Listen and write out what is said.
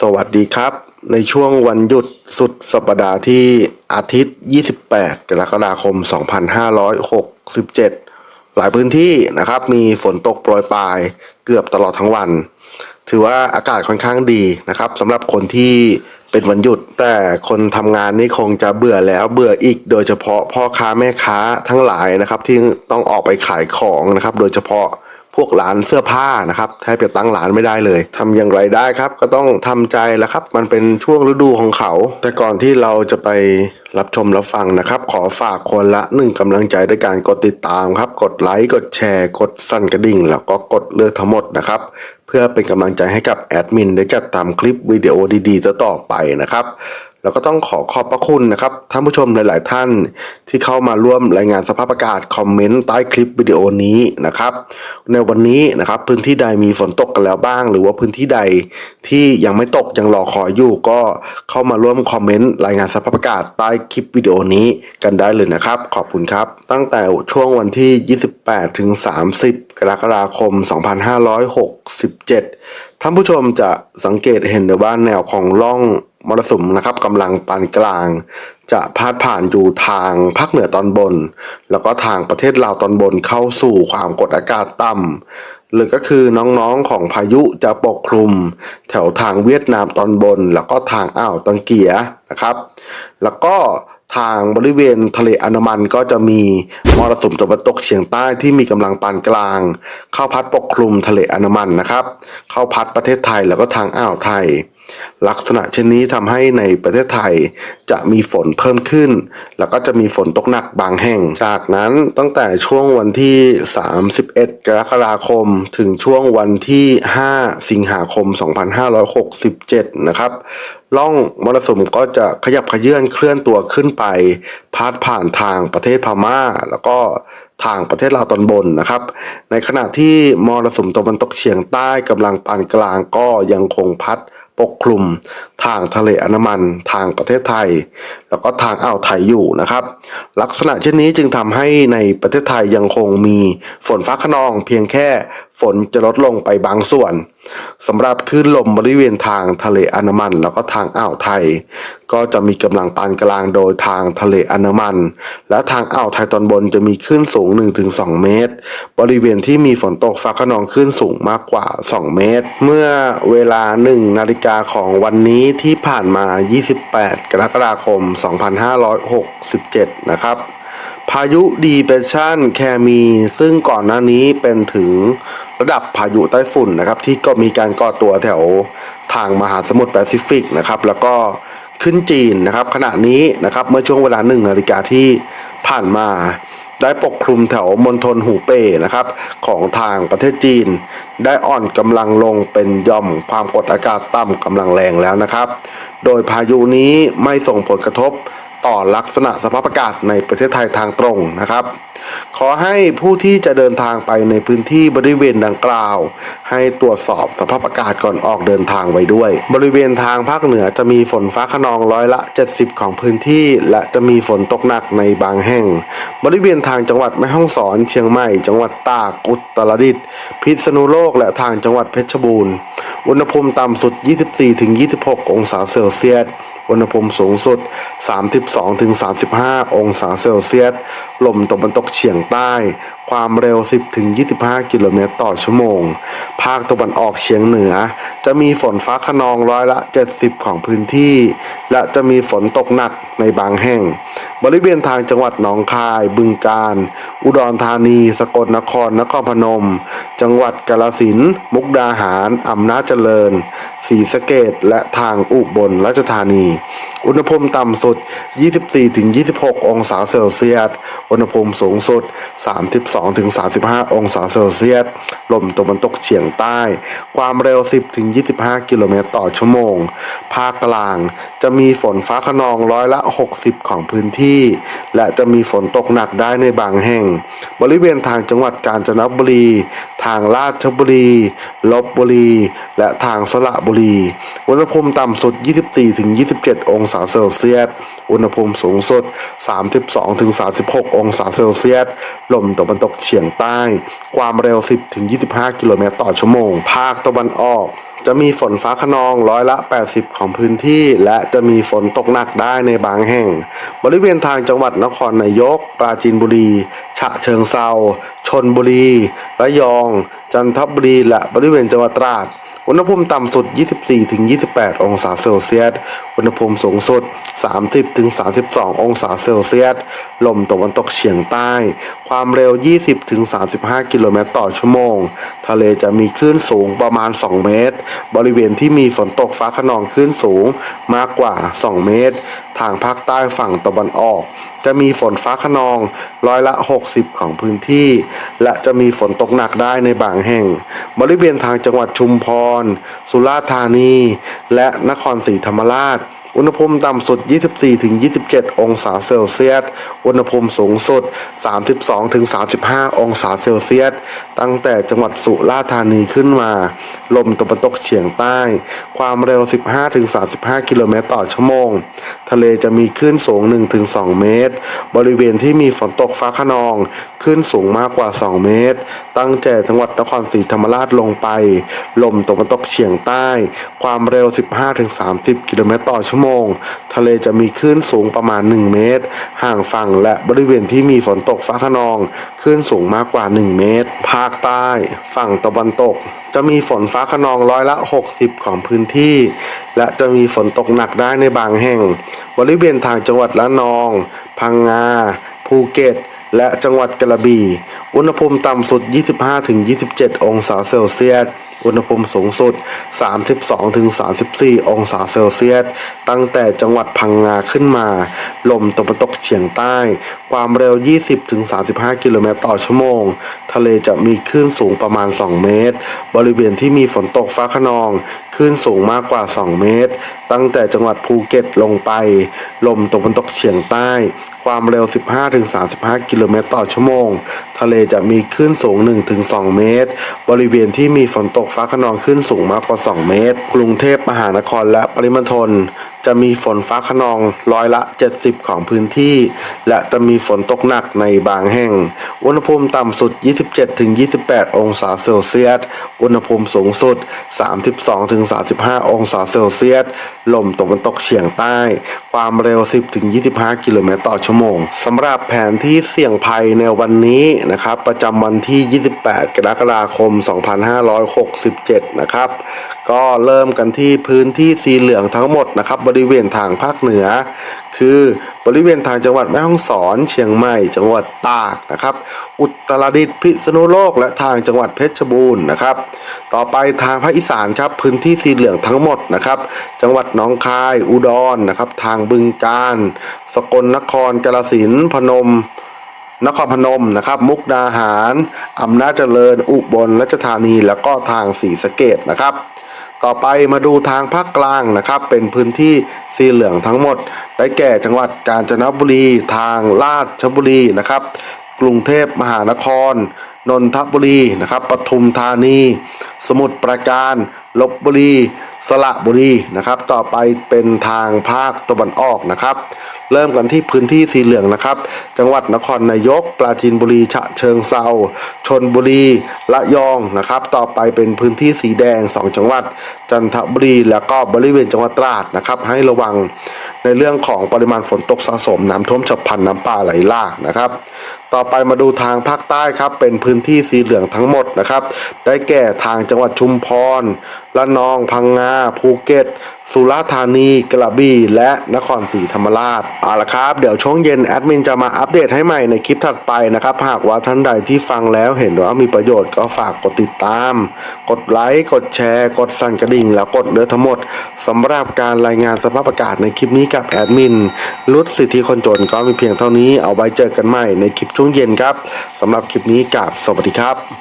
สวัสดีครับ ในช่วงวันหยุดสุดสัปดาห์ที่อาทิตย์ 28 กรกฎาคม 2567 หลายพื้นที่นะครับ มีฝนตกโปรยปลายเกือบตลอดทั้งวัน ถือว่าอากาศค่อนข้างดีนะครับสำหรับคนที่เป็นวันหยุด แต่คนทำงานนี่คงจะเบื่อแล้วเบื่ออีก โดยเฉพาะพ่อค้าแม่ค้าทั้งหลายนะครับ ที่ต้องออกไปขายของนะครับ โดยเฉพาะ พวกร้านเสื้อผ้านะครับแทบจะตั้งร้านไม่ได้เลยทำอย่างไรได้ครับ ก็ต้องทำใจแล้วครับ มันเป็นช่วงฤดูของเขา แต่ก่อนที่เราจะไปรับชมรับฟังนะครับ ขอฝากคนละหนึ่งกำลังใจด้วยการกดติดตามครับ กดไลค์กดแชร์ กดสั่นกระดิ่ง แล้วก็กดเลือกทั้งหมดนะครับเพื่อเป็นกำลังใจให้กับแอดมินได้จัดทำคลิปวิดีโอดีๆต่อๆไปนะครับ แล้วก็ต้องขอขอบพระคุณนะครับท่านผู้ชมหลาย ๆ ท่านที่เข้ามาร่วมรายงานสภาพอากาศคอมเมนต์ใต้คลิปวิดีโอนี้นะครับ ในวันนี้นะครับพื้นที่ใดมีฝนตกกันแล้วบ้าง หรือว่าพื้นที่ใดที่ยังไม่ตกยังรอคอยอยู่ก็เข้ามาร่วมคอมเมนต์รายงานสภาพอากาศใต้คลิปวิดีโอนี้กันได้เลยนะครับ ขอบคุณครับ ตั้งแต่ช่วงวันที่ 28 ถึง 30 กรกฎาคม 2567ท่านผู้ชมจะสังเกตเห็นได้ว่าแนวของร่อง มรสุมนะครับกำลังปานกลาง จะพาดผ่านอยู่ทางภาคเหนือตอนบน แล้วก็ทางประเทศลาวตอนบนเข้าสู่ความกดอากาศต่ำหรือก็คือน้องๆของพายุจะปกคลุม แถวทางเวียดนามตอนบน แล้วก็ทางอ่าวตังเกียนะครับ แล้วก็ทางบริเวณทะเลอันมันก็จะมีมรสุมตะวันตกเฉียงใต้ที่มีกำลังปานกลาง เข้าพัดปกคลุมทะเลอันมันนะครับ เข้าพัดประเทศไทยแล้วก็ทางอ่าวไทย ลักษณะเช่นนี้ทำให้ในประเทศไทยจะมีฝนเพิ่มขึ้น แล้วก็จะมีฝนตกหนักบางแห่ง จากนั้นตั้งแต่ช่วงวันที่ 31 กรกฎาคม ถึงช่วงวันที่ 5 สิงหาคม 2567 นะครับล่องมรสุมก็จะขยับขยื่นเคลื่อนตัวขึ้นไป พาดผ่านทางประเทศพม่า แล้วก็ทางประเทศลาวตอนบนนะครับ ในขณะที่มรสุมตะวันตกเฉียงใต้กำลังปานกลางก็ยังคงพัด ปกคลุม ทางทะเลอันดามัน ทางประเทศไทย แล้วก็ทางอ่าวไทยอยู่นะครับ ลักษณะเช่นนี้จึงทำให้ในประเทศไทยยังคงมีฝนฟ้าขนอง เพียงแค่ฝนจะลดลงไปบางส่วนสำหรับคลื่นลมบริเวณทางทะเลอันดามัน แล้วก็ทางอ่าวไทย ก็จะมีกำลังปานกลางโดยทางทะเลอันดามัน และทางอ่าวไทยตอนบนจะมีคลื่นสูง 1-2 เมตร บริเวณที่มีฝนตกฟ้าขนองคลื่นสูงมากกว่า 2 เมตร เมื่อเวลา 1 นาฬิกาของวันนี้ที่ผ่านมา 28 กรกฎาคม 2567 นะครับ พายุดีเปรสชันแคมี ซึ่งก่อนหน้านี้เป็นถึงระดับพายุไต้ฝุ่นนะครับ ที่ก็มีการก่อตัวแถวทางมหาสมุทรแปซิฟิกนะครับ แล้วก็ขึ้นจีนนะครับ ขณะนี้นะครับเมื่อช่วงเวลาหนึ่งนาฬิกาที่ผ่านมา ได้ปกคลุมแถวมณฑลหูเป่นะครับ ของทางประเทศจีน ได้อ่อนกำลังลงเป็นย่อมความกดอากาศต่ำกำลังแรงแล้วนะครับ โดยพายุนี้ไม่ส่งผลกระทบ ต่อลักษณะสภาพอากาศในประเทศไทยทางตรงนะครับ ขอให้ผู้ที่จะเดินทางไปในพื้นที่บริเวณดังกล่าว ให้ตรวจสอบสภาพอากาศก่อนออกเดินทางไว้ด้วย บริเวณทางภาคเหนือจะมีฝนฟ้าขนองร้อยละ 70 ของพื้นที่ และจะมีฝนตกหนักในบางแห่ง บริเวณทางจังหวัดแม่ฮ่องสอน เชียงใหม่ จังหวัดตากอุตรดิตถ์พิษณุโลกและทางจังหวัดเพชรบูรณ์ อุณหภูมิต่ำสุด 24-26 องศาเซลเซียส อุณหภูมิสูงสุด 32-35 องศาเซลเซียส ลมตะวันตกเฉียงใต้ ความเร็ว 10-25 กิโลเมตรต่อชั่วโมง ภาคตะวันออกเฉียงเหนือ จะมีฝนฟ้าขนองร้อยละ 70 ของพื้นที่ และจะมีฝนตกหนักในบางแห่ง บริเวณทางจังหวัดหนองคาย บึงกาฬ อุดรธานี สกลนคร นครพนม จังหวัดกาฬสินธุ์ มุกดาหาร อำนาจเจริญ ศรีสะเกดและทางอุบลราชธานี อุณหภูมิต่ำสุด 24-26 องศาเซลเซียส อุณหภูมิสูงสุด 32 32-35 องศาเซลเซียส ลมตะวันตกเฉียงใต้ ความเร็ว 10-25 กิโลเมตรต่อชั่วโมง ภาคกลางจะมีฝนฟ้าขนองร้อยละ 60 ของพื้นที่ และจะมีฝนตกหนักได้ในบางแห่ง บริเวณทางจังหวัดกาญจนบุรีางราชบุรี ลบบุรี และทางสระบุรี อุณหภูมิต่ำสุด 24-27 องศาเซลเซียส อุณหภูมิสูงสุด 32-36 องศาเซลเซียส ลมตะวันตกกเฉียงใต้ ความเร็ว 10-25 กิโลเมตรต่อชั่วโมง ภาคตะวันออกจะมีฝนฟ้าขนองร้อยละ 80 ของพื้นที่ และจะมีฝนตกหนักได้ในบางแห่ง บริเวณทางจังหวัดนครนายก ปราจีนบุรี ฉะเชิงเซาชนบุรี ระยอง จันทบุรี และบริเวณจังหวัดตราด อุณหภูมิต่ำสุด 24-28 องศาเซลเซียส อุณหภูมิสูงสุด 30-32 องศาเซลเซียส ลมตะวันตกเฉียงใต้ ความเร็ว 20-35 กิโลเมตรต่อชั่วโมง ทะเลจะมีคลื่นสูงประมาณ 2 เมตร บริเวณที่มีฝนตกฟ้าขนองคลื่นสูงมากกว่า 2 เมตร ทางภาคใต้ฝั่งตะวันออก จะมีฝนฟ้าขนองร้อยละ 60 ของพื้นที่ และจะมีฝนตกหนักได้ในบางแห่ง บริเวณทางจังหวัดชุมพร สุราษฎร์ธานี และนครศรีธรรมราช อุณหภูมิต่ำสุด 24-27 องศาเซลเซียส อุณหภูมิสูงสุด 32-35 องศาเซลเซียส ตั้งแต่จังหวัดสุราษฎร์ธานีขึ้นมา ลมตะวันตกเฉียงใต้ ความเร็ว 15-35 กิโลเมตรต่อชั่วโมง ทะเลจะมีคลื่นสูง 1-2 เมตร บริเวณที่มีฝนตกฟ้าขนอง คลื่นสูงมากกว่า 2 เมตร ตั้งแต่จังหวัดนครศรีธรรมราชลงไป ลมตะวันตกเฉียงใต้ ความเร็ว 15-30 กิโลเมตรต่อชั่วโมงทะเลจะมีคลื่นสูงประมาณ 1 เมตร ห่างฝั่งและบริเวณที่มีฝนตกฟ้าขนองคลื่นสูงมากกว่า 1 เมตร ภาคใต้ ฝั่งตะวันตก จะมีฝนฟ้าขนองร้อยละ 60 ของพื้นที่ และจะมีฝนตกหนักได้ในบางแห่ง บริเวณทางจังหวัดละนอง พังงา ภูเก็ต และจังหวัดกระบี่ อุณหภูมิต่ำสุด 25-27 องศาเซลเซียส อุณหภูมิสูงสุด 32-34 องศาเซลเซียส ตั้งแต่จังหวัดพังงาขึ้นมา ลมตะวันตกเฉียงใต้ ความเร็ว 20-35 กิโลเมตรต่อชั่วโมง ทะเลจะมีคลื่นสูงประมาณ 2 เมตร บริเวณที่มีฝนตกฟ้าขนอง คลื่นสูงมากกว่า 2 เมตร ตั้งแต่จังหวัดภูเก็ตลงไป ลมตะวันตกเฉียงใต้ ความเร็ว 15-35 กิโลเมตรต่อชั่วโมง ทะเลจะมีคลื่นสูง 1-2 เมตร บริเวณที่มีฝนตกฟ้าขนองคลื่นสูงมากกว่า 2 เมตร กรุงเทพมหานครและปริมณฑล จะมีฝนฟ้าขนองร้อยละ 70 ของพื้นที่ และจะมีฝนตกหนักในบางแห่ง อุณหภูมิต่ำสุด 27-28 องศาเซลเซียส อุณหภูมิสูงสุด 32-35 องศาเซลเซียส ลมตะวันตกเฉียงใต้ ความเร็ว 10-25 กิโลเมตรต่อชั่วโมงสำหรับแผนที่เสี่ยงภัยในวันนี้นะครับ ประจำวันที่ 28 กรกฎาคม 2567 นะครับ ก็เริ่มกันที่พื้นที่สีเหลืองทั้งหมดนะครับบริเวณทางภาคเหนือ คือบริเวณทางจังหวัดแม่ฮ่องสอน เชียงใหม่ จังหวัดตากนะครับ อุตรดิตถ์พิษณุโลกและทางจังหวัดเพชรบูรณ์นะครับ ต่อไปทางภาคอีสานครับพื้นที่สีเหลืองทั้งหมดนะครับ จังหวัดหนองคาย อุดรนะครับ ทางบึงกาฬสกลนครกาฬสินธุ์พนมนครพนมนะครับมุกดาหารอำนาจเจริญ อุบลราชธานี แล้วก็ทางศรีสะเกดนะครับ ต่อไปมาดูทางภาคกลางนะครับ เป็นพื้นที่สีเหลืองทั้งหมด ได้แก่จังหวัดกาญจนบุรี ทางราชบุรีนะครับ กรุงเทพมหานคร นนทบุรีนะครับปทุมธานี สมุทรปราการลบบุรี สระบุรีนะครับ ต่อไปเป็นทางภาคตะวันออกนะครับ เริ่มกันที่พื้นที่สีเหลืองนะครับ จังหวัดนครนายก ปราจีนบุรี ฉะเชิงเซาชนบุรีระยองนะครับ ต่อไปเป็นพื้นที่สีแดง 2 จังหวัด จันทบุรี แล้วก็บริเวณจังหวัดตราดนะครับ ให้ระวังในเรื่องของปริมาณฝนตกสะสม น้ำท่วมฉับพลันน้ำป่าไหลหลากนะครับ ต่อไปมาดูทางภาคใต้ครับ เป็นพื้นที่สีเหลืองทั้งหมดนะครับ ได้แก่ทางจังหวัดชุมพรละนองพังงาภูเก็ต สุราษฎร์ธานีกระบี่ และนครศรีธรรมราชเอาละครับ เดี๋ยวช่วงเย็นแอดมินจะมาอัปเดตให้ใหม่ในคลิปถัดไปนะครับ หากว่าท่านใดที่ฟังแล้วเห็นว่ามีประโยชน์ก็ฝากกดติดตาม กดไลค์ กดแชร์ กดสั่นกระดิ่ง แล้วกดเลือทั้งหมดสำหรับการรายงานสภาพอากาศในคลิปนี้กับแอดมินรุดสิทธิคนจนก็มีเพียงเท่านี้เอาไว้เจอกันใหม่ในคลิปช่วงเย็นครับสำหรับคลิปนี้กับสวัสดีครับ